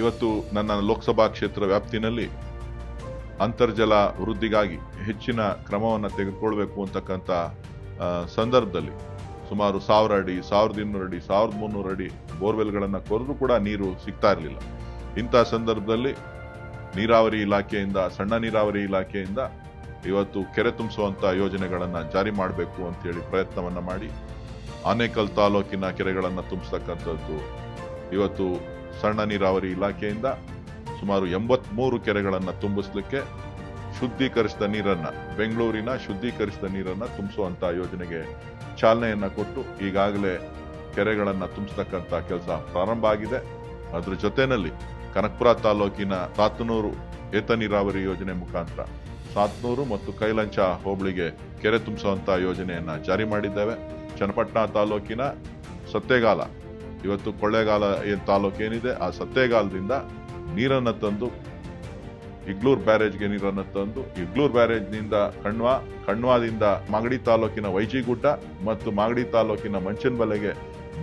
ಇವತ್ತು ನನ್ನ ಲೋಕಸಭಾ ಕ್ಷೇತ್ರ ವ್ಯಾಪ್ತಿನಲ್ಲಿ ಅಂತರ್ಜಲ ವೃದ್ಧಿಗಾಗಿ ಹೆಚ್ಚಿನ ಕ್ರಮವನ್ನು ತೆಗೆದುಕೊಳ್ಬೇಕು ಅಂತಕ್ಕಂಥ ಸಂದರ್ಭದಲ್ಲಿ ಸುಮಾರು ಸಾವಿರ ಅಡಿ, ಸಾವಿರದ ಇನ್ನೂರು ಅಡಿ, ಸಾವಿರದ ಮುನ್ನೂರು ಅಡಿ ಬೋರ್ವೆಲ್ಗಳನ್ನು ಕೊರೆದ್ರೂ ಕೂಡ ನೀರು ಸಿಗ್ತಾ ಇರಲಿಲ್ಲ. ಇಂಥ ಸಂದರ್ಭದಲ್ಲಿ ನೀರಾವರಿ ಇಲಾಖೆಯಿಂದ, ಸಣ್ಣ ನೀರಾವರಿ ಇಲಾಖೆಯಿಂದ ಇವತ್ತು ಕೆರೆ ತುಂಬಿಸುವಂಥ ಯೋಜನೆಗಳನ್ನು ಜಾರಿ ಮಾಡಬೇಕು ಅಂತೇಳಿ ಪ್ರಯತ್ನವನ್ನು ಮಾಡಿ, ಆನೇಕಲ್ ತಾಲೂಕಿನ ಕೆರೆಗಳನ್ನು ತುಂಬಿಸ್ತಕ್ಕಂಥದ್ದು ಇವತ್ತು ಸಣ್ಣ ನೀರಾವರಿ ಇಲಾಖೆಯಿಂದ ಸುಮಾರು ಎಂಬತ್ಮೂರು ಕೆರೆಗಳನ್ನು ತುಂಬಿಸ್ಲಿಕ್ಕೆ ಶುದ್ಧೀಕರಿಸಿದ ನೀರನ್ನ, ಬೆಂಗಳೂರಿನ ಶುದ್ಧೀಕರಿಸಿದ ನೀರನ್ನ ತುಂಬಿಸುವಂತ ಯೋಜನೆಗೆ ಚಾಲನೆಯನ್ನ ಕೊಟ್ಟು ಈಗಾಗಲೇ ಕೆರೆಗಳನ್ನು ತುಂಬಿಸ್ತಕ್ಕಂಥ ಕೆಲಸ ಪ್ರಾರಂಭ ಆಗಿದೆ. ಅದ್ರ ಜೊತೆನಲ್ಲಿ ಕನಕಪುರ ತಾಲೂಕಿನ ಸಾತ್ನೂರು ಏತ ನೀರಾವರಿ ಯೋಜನೆ ಮುಖಾಂತರ ಸಾತ್ನೂರು ಮತ್ತು ಕೈಲಂಚ ಹೋಬಳಿಗೆ ಕೆರೆ ತುಂಬಿಸುವಂತ ಯೋಜನೆಯನ್ನ ಜಾರಿ ಮಾಡಿದ್ದೇವೆ. ಚನ್ನಪಟ್ಟಣ ತಾಲೂಕಿನ ಸತ್ತೇಗಾಲ ಇವತ್ತು ಕೊಳ್ಳೇಗಾಲ ಏನ್ ತಾಲೂಕು ಏನಿದೆ, ಆ ಸತ್ತೇಗಾಲದಿಂದ ನೀರನ್ನ ತಂದು, ಇಗ್ಲೂರ್ ಬ್ಯಾರೇಜ್ಗೆ ನೀರನ್ನು ತಂದು, ಇಗ್ಲೂರ್ ಬ್ಯಾರೇಜ್ನಿಂದ ಕಣ್ವಾ, ಕಣ್ವಾದಿಂದ ಮಾಗಡಿ ತಾಲೂಕಿನ ವೈಜಿಗುಡ್ಡ ಮತ್ತು ಮಾಗಡಿ ತಾಲೂಕಿನ ಮಂಚನಬಲೆಗೆ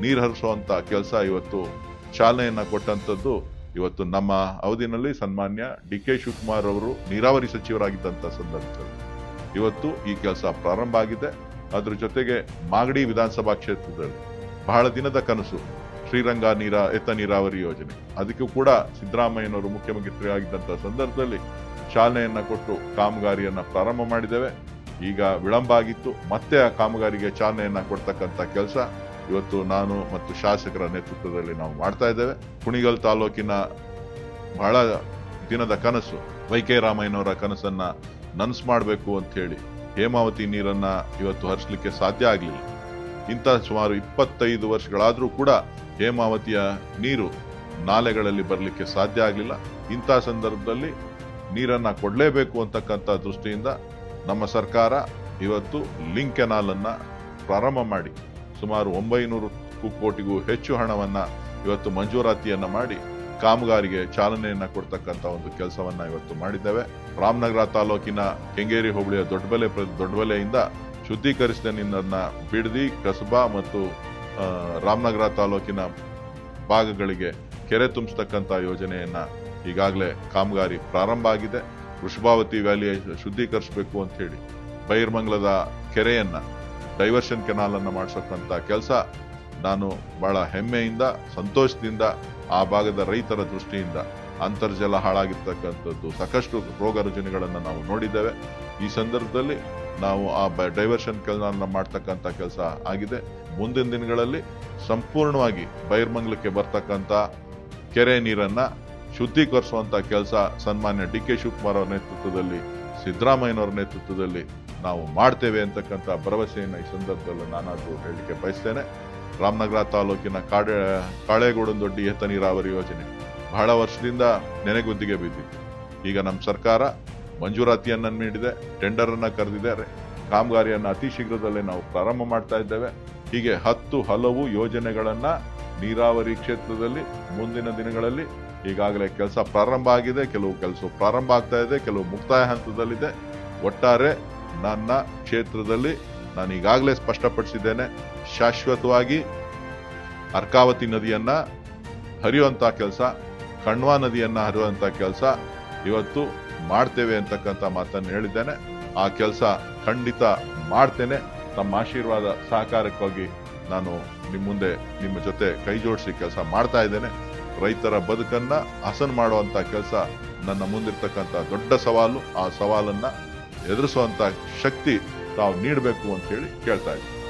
ನೀರು ಹರಿಸುವಂತ ಕೆಲಸ ಇವತ್ತು ಚಾಲನೆಯನ್ನು ಕೊಟ್ಟಂತದ್ದು ಇವತ್ತು ನಮ್ಮ ಅವಧಿನಲ್ಲಿ ಸನ್ಮಾನ್ಯ ಡಿ ಕೆ ಶಿವಕುಮಾರ್ ಅವರು ನೀರಾವರಿ ಸಚಿವರಾಗಿದ್ದಂಥ ಸಂದರ್ಭದಲ್ಲಿ. ಇವತ್ತು ಈ ಕೆಲಸ ಪ್ರಾರಂಭ ಆಗಿದೆ. ಅದ್ರ ಜೊತೆಗೆ ಮಾಗಡಿ ವಿಧಾನಸಭಾ ಕ್ಷೇತ್ರದಲ್ಲಿ ಬಹಳ ದಿನದ ಕನಸು. ಶ್ರೀರಂಗ ನೀರ, ಎತ್ತ ನೀರಾವರಿ ಯೋಜನೆ. ಅದಕ್ಕೂ ಕೂಡ ಸಿದ್ದರಾಮಯ್ಯನವರು ಮುಖ್ಯಮಂತ್ರಿ ಆಗಿದ್ದಂತ ಸಂದರ್ಭದಲ್ಲಿ ಚಾಲನೆಯನ್ನ ಕೊಟ್ಟು ಕಾಮಗಾರಿಯನ್ನ ಪ್ರಾರಂಭ ಮಾಡಿದ್ದೇವೆ. ಈಗ ವಿಳಂಬ ಆಗಿತ್ತು. ಮತ್ತೆ ಆ ಕಾಮಗಾರಿಗೆ ಚಾಲನೆಯನ್ನ ಕೊಡ್ತಕ್ಕಂಥ ಕೆಲಸ ಇವತ್ತು ನಾನು ಮತ್ತು ಶಾಸಕರ ನೇತೃತ್ವದಲ್ಲಿ ನಾವು ಮಾಡ್ತಾ ಇದ್ದೇವೆ. ಕುಣಿಗಲ್ ತಾಲೂಕಿನ ಬಹಳ ದಿನದ ಕನಸು. ವೈ ಕೆ ರಾಮಯ್ಯನವರ ಕನಸನ್ನ ನನಸು ಮಾಡಬೇಕು ಅಂತ ಹೇಳಿ ಹೇಮಾವತಿ ನೀರನ್ನ ಇವತ್ತು ಹರಿಸಲಿಕ್ಕೆ ಸಾಧ್ಯ ಆಗಲಿಲ್ಲ. ಇಂಥ ಸುಮಾರು ಇಪ್ಪತ್ತೈದು ವರ್ಷಗಳಾದರೂ ಕೂಡ ಹೇಮಾವತಿಯ ನೀರು ನಾಲೆಗಳಲ್ಲಿ ಬರಲಿಕ್ಕೆ ಸಾಧ್ಯ ಆಗಲಿಲ್ಲ. ಇಂಥ ಸಂದರ್ಭದಲ್ಲಿ ನೀರನ್ನು ಕೊಡಲೇಬೇಕು ಅಂತಕ್ಕಂಥ ದೃಷ್ಟಿಯಿಂದ ನಮ್ಮ ಸರ್ಕಾರ ಇವತ್ತು ಲಿಂಕ್ ಕೆನಾಲನ್ನು ಪ್ರಾರಂಭ ಮಾಡಿ, ಸುಮಾರು ಒಂಬೈನೂರು ಕೋಟಿಗೂ ಹೆಚ್ಚು ಹಣವನ್ನು ಇವತ್ತು ಮಂಜೂರಾತಿಯನ್ನು ಮಾಡಿ, ಕಾಮಗಾರಿಗೆ ಚಾಲನೆಯನ್ನು ಕೊಡ್ತಕ್ಕಂಥ ಒಂದು ಕೆಲಸವನ್ನು ಇವತ್ತು ಮಾಡಿದ್ದೇವೆ. ರಾಮನಗರ ತಾಲೂಕಿನ ಕೆಂಗೇರಿ ಹೋಬಳಿಯ ದೊಡ್ಡಬಲೆ ದೊಡ್ಡಬೆಲೆಯಿಂದ ಶುದ್ಧೀಕರಿಸಿದ ನೀರನ್ನ ಬಿಡದಿ ಕಸಬಾ ಮತ್ತು ರಾಮನಗರ ತಾಲೂಕಿನ ಭಾಗಗಳಿಗೆ ಕೆರೆ ತುಂಬಿಸ್ತಕ್ಕಂಥ ಯೋಜನೆಯನ್ನ ಈಗಾಗಲೇ ಕಾಮಗಾರಿ ಪ್ರಾರಂಭ ಆಗಿದೆ. ವೃಷಭಾವತಿ ವ್ಯಾಲಿಯ ಶುದ್ಧೀಕರಿಸಬೇಕು ಅಂತ ಹೇಳಿ ಬೈರ್ಮಂಗ್ಲದ ಕೆರೆಯನ್ನ, ಡೈವರ್ಷನ್ ಕೆನಾಲ್ ಅನ್ನ ಕೆಲಸ ನಾನು ಬಹಳ ಹೆಮ್ಮೆಯಿಂದ, ಸಂತೋಷದಿಂದ, ಆ ಭಾಗದ ರೈತರ ದೃಷ್ಟಿಯಿಂದ ಅಂತರ್ಜಲ ಹಾಳಾಗಿರ್ತಕ್ಕಂಥದ್ದು. ಸಾಕಷ್ಟು ರೋಗ ರುಜಿನಗಳನ್ನು ನಾವು ನೋಡಿದ್ದೇವೆ. ಈ ಸಂದರ್ಭದಲ್ಲಿ ನಾವು ಆ ಡೈವರ್ಷನ್ ಕೆಲಸ ಮಾಡ್ತಕ್ಕಂಥ ಕೆಲಸ ಆಗಿದೆ. ಮುಂದಿನ ದಿನಗಳಲ್ಲಿ ಸಂಪೂರ್ಣವಾಗಿ ಬೈರ್ಮಂಗ್ಲಕ್ಕೆ ಬರ್ತಕ್ಕಂಥ ಕೆರೆ ನೀರನ್ನ ಶುದ್ಧೀಕರಿಸುವಂತ ಕೆಲಸ ಸನ್ಮಾನ್ಯ ಡಿ ಕೆ ಶಿವಕುಮಾರ್ ಅವರ ನೇತೃತ್ವದಲ್ಲಿ, ಸಿದ್ದರಾಮಯ್ಯನವರ ನೇತೃತ್ವದಲ್ಲಿ ನಾವು ಮಾಡ್ತೇವೆ ಅಂತಕ್ಕಂಥ ಭರವಸೆಯನ್ನು ಈ ಸಂದರ್ಭದಲ್ಲಿ ನಾನಾದರೂ ಹೇಳಲಿಕ್ಕೆ ಬಯಸ್ತೇನೆ. ರಾಮನಗರ ತಾಲೂಕಿನ ಕಾಡೆ, ಕಾಳೇಗೌಡನದೊಡ್ಡಿ ಏತ ನೀರಾವರಿ ಯೋಜನೆ. ಬಹಳ ವರ್ಷದಿಂದ ನೆನೆಗುದ್ದಿಗೆ ಬಿದ್ದಿತ್ತು ಈಗ ನಮ್ಮ ಸರ್ಕಾರ ಮಂಜೂರಾತಿಯನ್ನು ನೀಡಿದೆ ಟೆಂಡರ್ ಅನ್ನ ಕರೆದಿದ್ದಾರೆ. ಕಾಮಗಾರಿಯನ್ನ ಅತಿ ಶೀಘ್ರದಲ್ಲೇ ನಾವು ಪ್ರಾರಂಭ ಮಾಡ್ತಾ ಇದ್ದೇವೆ. ಹೀಗೆ ಹತ್ತು ಹಲವು ಯೋಜನೆಗಳನ್ನ ನೀರಾವರಿ ಕ್ಷೇತ್ರದಲ್ಲಿ ಮುಂದಿನ ದಿನಗಳಲ್ಲಿ ಈಗಾಗಲೇ ಕೆಲಸ ಪ್ರಾರಂಭ ಆಗಿದೆ, ಕೆಲವು ಕೆಲಸ ಪ್ರಾರಂಭ ಆಗ್ತಾ ಇದೆ, ಕೆಲವು ಮುಕ್ತಾಯ ಹಂತದಲ್ಲಿದೆ. ಒಟ್ಟಾರೆ ನನ್ನ ಕ್ಷೇತ್ರದಲ್ಲಿ ನಾನು ಈಗಾಗಲೇ ಸ್ಪಷ್ಟಪಡಿಸಿದ್ದೇನೆ, ಶಾಶ್ವತವಾಗಿ ಅರ್ಕಾವತಿ ನದಿಯನ್ನ ಹರಿಯುವಂತ ಕೆಲಸ ಕಣ್ವಾ ನದಿಯನ್ನ ಹರಿಯುವಂತ ಕೆಲಸ ಇವತ್ತು ಮಾಡ್ತೇವೆ ಅಂತಕ್ಕಂಥ ಮಾತನ್ನು ಹೇಳಿದ್ದೇನೆ. ಆ ಕೆಲಸ ಖಂಡಿತ ಮಾಡ್ತೇನೆ. ತಮ್ಮ ಆಶೀರ್ವಾದ ಸಹಕಾರಕ್ಕಾಗಿ ನಾನು ನಿಮ್ಮ ಮುಂದೆ ನಿಮ್ಮ ಜೊತೆ ಕೈ ಜೋಡಿಸಿ ಕೆಲಸ ಮಾಡ್ತಾ ಇದ್ದೇನೆ. ರೈತರ ಬದುಕನ್ನ ಹಸನ್ ಮಾಡುವಂತ ಕೆಲಸ ನನ್ನ ಮುಂದಿರ್ತಕ್ಕಂಥ ದೊಡ್ಡ ಸವಾಲು. ಆ ಸವಾಲನ್ನ ಎದುರಿಸುವಂತ ಶಕ್ತಿ ತಾವು ನೀಡಬೇಕು ಅಂತ ಹೇಳಿ ಕೇಳ್ತಾ ಇದ್ದೀನಿ.